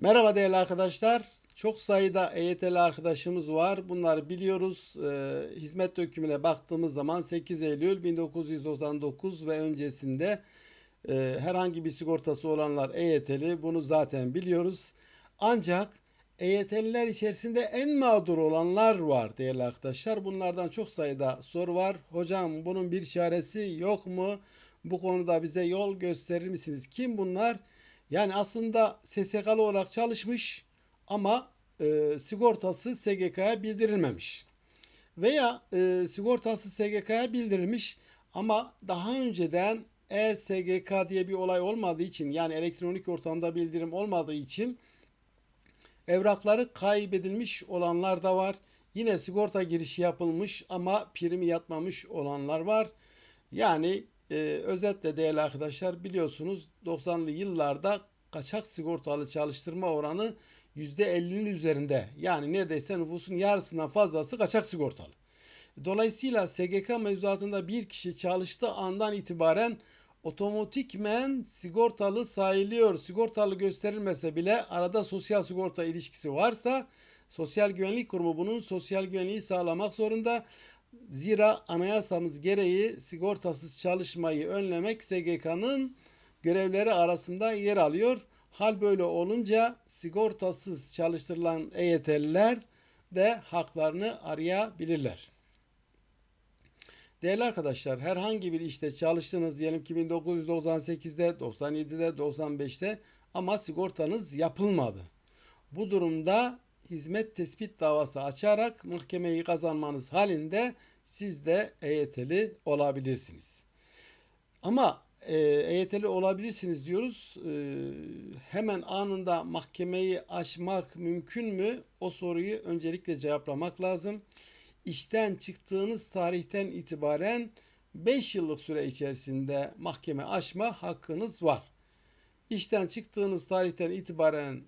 Merhaba değerli arkadaşlar. Çok sayıda EYT'li arkadaşımız var. Bunları biliyoruz. Ee, hizmet dökümüne baktığımız zaman 8 Eylül 1999 ve öncesinde e, herhangi bir sigortası olanlar EYT'li. Bunu zaten biliyoruz. Ancak EYT'liler içerisinde en mağdur olanlar var değerli arkadaşlar. Bunlardan çok sayıda soru var. Hocam bunun bir çaresi yok mu? Bu konuda bize yol gösterir misiniz? Kim bunlar? Yani aslında SSK'lı olarak çalışmış ama e, sigortası SGK'ya bildirilmemiş. Veya e, sigortası SGK'ya bildirilmiş ama daha önceden e-SGK diye bir olay olmadığı için yani elektronik ortamda bildirim olmadığı için evrakları kaybedilmiş olanlar da var. Yine sigorta girişi yapılmış ama primi yatmamış olanlar var. Yani e, özetle değerli arkadaşlar biliyorsunuz 90'lı yıllarda kaçak sigortalı çalıştırma oranı %50'nin üzerinde. Yani neredeyse nüfusun yarısından fazlası kaçak sigortalı. Dolayısıyla SGK mevzuatında bir kişi çalıştığı andan itibaren otomatikmen sigortalı sayılıyor. Sigortalı gösterilmese bile arada sosyal sigorta ilişkisi varsa Sosyal Güvenlik Kurumu bunun sosyal güvenliği sağlamak zorunda. Zira anayasamız gereği sigortasız çalışmayı önlemek SGK'nın görevleri arasında yer alıyor. Hal böyle olunca sigortasız çalıştırılan EYT'liler de haklarını arayabilirler. Değerli arkadaşlar herhangi bir işte çalıştınız diyelim ki 1998'de, 97'de, 95'te ama sigortanız yapılmadı. Bu durumda hizmet tespit davası açarak mahkemeyi kazanmanız halinde siz de EYT'li olabilirsiniz. Ama e, EYT'li olabilirsiniz diyoruz. E, hemen anında mahkemeyi aşmak mümkün mü? O soruyu öncelikle cevaplamak lazım. İşten çıktığınız tarihten itibaren 5 yıllık süre içerisinde mahkeme aşma hakkınız var. İşten çıktığınız tarihten itibaren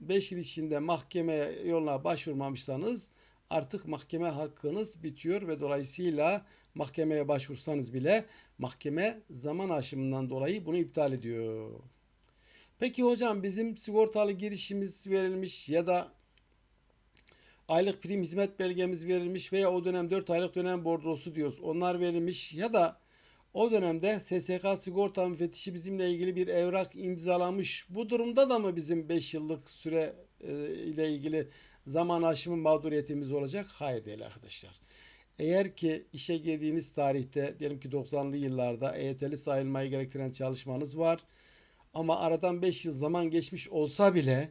5 yıl içinde mahkeme yoluna başvurmamışsanız artık mahkeme hakkınız bitiyor ve dolayısıyla mahkemeye başvursanız bile mahkeme zaman aşımından dolayı bunu iptal ediyor. Peki hocam bizim sigortalı girişimiz verilmiş ya da aylık prim hizmet belgemiz verilmiş veya o dönem 4 aylık dönem bordrosu diyoruz. Onlar verilmiş ya da o dönemde SSK sigorta müfettişi bizimle ilgili bir evrak imzalamış. Bu durumda da mı bizim 5 yıllık süre e, ile ilgili zaman aşımı mağduriyetimiz olacak? Hayır değil arkadaşlar. Eğer ki işe girdiğiniz tarihte diyelim ki 90'lı yıllarda EYT'li sayılmayı gerektiren çalışmanız var. Ama aradan 5 yıl zaman geçmiş olsa bile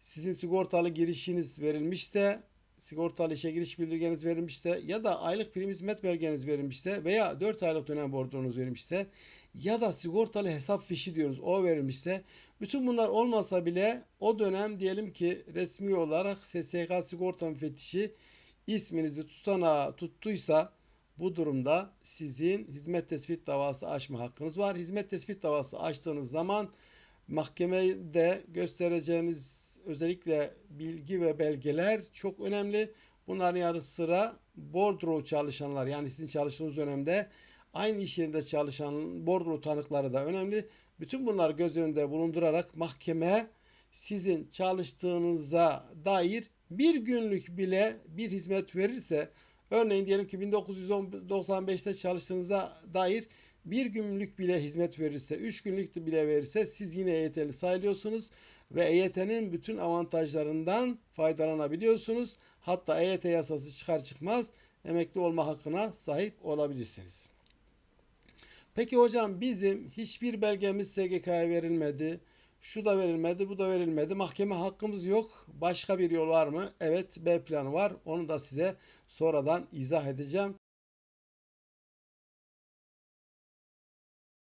sizin sigortalı girişiniz verilmişse sigortalı işe giriş bildirgeniz verilmişse ya da aylık prim hizmet belgeniz verilmişse veya 4 aylık dönem bordronuz verilmişse ya da sigortalı hesap fişi diyoruz o verilmişse bütün bunlar olmasa bile o dönem diyelim ki resmi olarak SSK sigorta müfettişi isminizi tutana tuttuysa bu durumda sizin hizmet tespit davası açma hakkınız var. Hizmet tespit davası açtığınız zaman mahkemede göstereceğiniz özellikle bilgi ve belgeler çok önemli. Bunların yarı sıra bordro çalışanlar yani sizin çalıştığınız dönemde aynı iş yerinde çalışan bordro tanıkları da önemli. Bütün bunları göz önünde bulundurarak mahkeme sizin çalıştığınıza dair bir günlük bile bir hizmet verirse örneğin diyelim ki 1995'te çalıştığınıza dair bir günlük bile hizmet verirse, üç günlük bile verirse siz yine EYT'li sayılıyorsunuz ve EYT'nin bütün avantajlarından faydalanabiliyorsunuz. Hatta EYT yasası çıkar çıkmaz emekli olma hakkına sahip olabilirsiniz. Peki hocam bizim hiçbir belgemiz SGK'ya verilmedi. Şu da verilmedi, bu da verilmedi. Mahkeme hakkımız yok. Başka bir yol var mı? Evet, B planı var. Onu da size sonradan izah edeceğim.